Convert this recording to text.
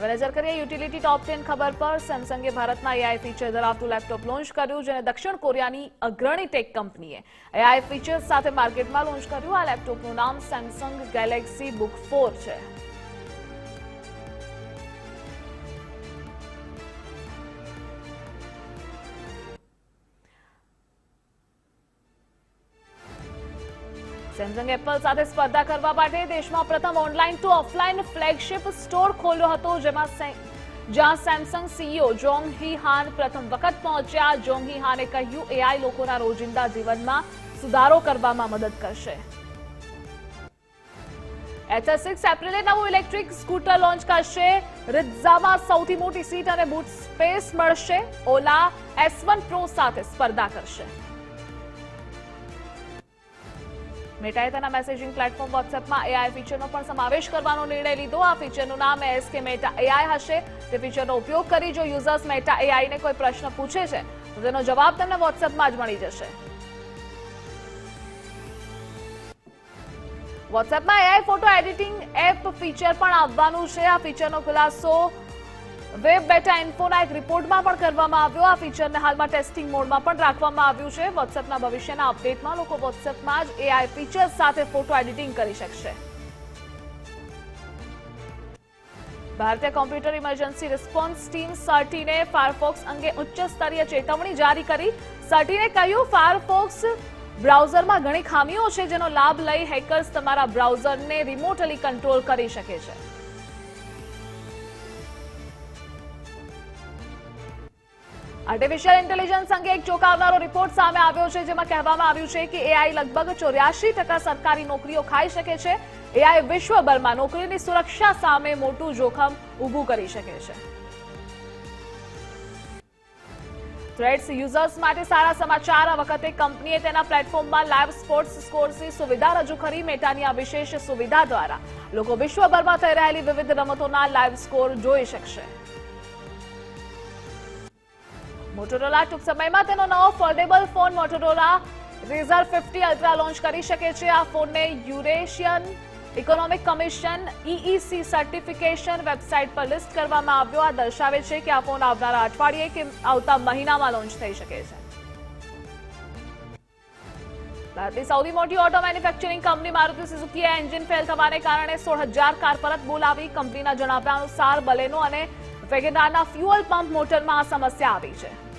હવે નજર કરીએ યુટિલિટી ટોપ ટેન ખબર પર. સેમસંગે ભારતમાં એઆઈ ફીચર ધરાવતું લેપટોપ લોન્ચ કર્યું, જેને દક્ષિણ કોરિયાની અગ્રણી ટેક કંપનીએ એઆઈ ફીચર્સ સાથે માર્કેટમાં લોન્ચ કર્યું. આ લેપટોપનું નામ સેમસંગ ગેલેક્સી બુક ફોર છે. સેમસંગ એપલ સાથે સ્પર્ધા કરવા માટે દેશમાં પ્રથમ online to offline flagship store ખોલ્યો હતો, જેમાં જ્યાં Samsung CEO Jong Hee Han પ્રથમ વખત પહોંચ્યા. જોંગ હી હાને કહ્યું એઆઈ લોકોના રોજિંદા જીવનમાં સુધારો કરવામાં મદદ કરશે. એચએસ સિક્સ એપ્રિલે નવું ઇલેક્ટ્રિક સ્કૂટર લોન્ચ કરશે. રિઝામાં સૌથી મોટી સીટ અને બૂટ સ્પેસ મળશે. ઓલા એસ વન પ્રો સાથે સ્પર્ધા કરશે. મેટાએ તેના મેસેજિંગ પ્લેટફોર્મ વોટ્સએપમાં એઆઈ ફીચરનો પણ સમાવેશ કરવાનો નિર્ણય લીધો. આ ફીચરનું નામ એસકે મેટા એઆઈ હશે. તે ફીચરનો ઉપયોગ કરી જો યુઝર્સ મેટા એઆઈને કોઈ પ્રશ્ન પૂછે છે, તો તેનો જવાબ તેમને વોટ્સએપમાં જ મળી જશે. વોટ્સએપમાં AI photo editing app feature પણ આવવાનું છે. આ ફીચરનો ખુલાસો વેબ બેટા ઇન્ફોના એક રિપોર્ટમાં પણ કરવામાં આવ્યો. આ ફીચરને હાલમાં ટેસ્ટિંગ મોડમાં પણ રાખવામાં આવ્યું છે. વોટ્સએપના ભવિષ્યના અપડેટમાં લોકો વોટ્સએપમાં જ એઆઈ ફીચર્સ સાથે ફોટો એડિટિંગ કરી શકશે. ભારતીય કોમ્પ્યુટર ઇમરજન્સી રિસ્પોન્સ ટીમ સર્ટીને ફાયરફોક્સ અંગે ઉચ્ચ સ્તરીય ચેતવણી જારી કરી. સર્ટીને કહ્યું, ફાયરફોક્સ બ્રાઉઝરમાં ઘણી ખામીઓ છે, જેનો લાભ લઈ હેકર્સ તમારા બ્રાઉઝરને રિમોટલી કંટ્રોલ કરી શકે છે. આર્ટિફિશિયલ ઇન્ટેલિજન્સ અંગે એક ચોંકાવનારો રિપોર્ટ સામે આવ્યો છે, જેમાં કહેવામાં આવ્યું છે કે એઆઈ લગભગ ચોર્યાસી સરકારી નોકરીઓ ખાઈ શકે છે. એઆઈ વિશ્વભરમાં નોકરીની સુરક્ષા સામે મોટું જોખમ ઊભું કરી શકે છે. થ્રેડ્સ યુઝર્સ માટે સારા સમાચાર. આ વખતે કંપનીએ તેના પ્લેટફોર્મમાં લાઈવ સ્પોર્ટ્સ સ્કોર્સની સુવિધા રજૂ કરી. મેટાની આ વિશેષ સુવિધા દ્વારા લોકો વિશ્વભરમાં થઈ રહેલી વિવિધ રમતોના લાઈવ સ્કોર જોઈ શકશે. મોટોરોલા ટૂંક સમયમાં તેનો નવો foldable phone Motorola Razr fifty ultra launch કરી શકે છે. આ ફોનને Eurasian economic commission EEC certification website પર લિસ્ટ કરવામાં આવ્યો. આ દર્શાવે છે કે આ ફોન આવનારા અઠવાડિયે કે આવતા મહિનામાં લોન્ચ થઈ શકે છે. ભારતની સૌથી મોટી ઓટો મેન્યુફેક્ચરિંગ કંપની મારુતિ સુઝુકીએ એન્જિન ફેલ થવાને કારણે સોળ હજાર કાર પરત બોલાવી. કંપનીના જણાવ્યા અનુસાર બલેનો અને વેગેનારના ફ્યુઅલ પંપ મોટરમાં આ સમસ્યા આવી છે.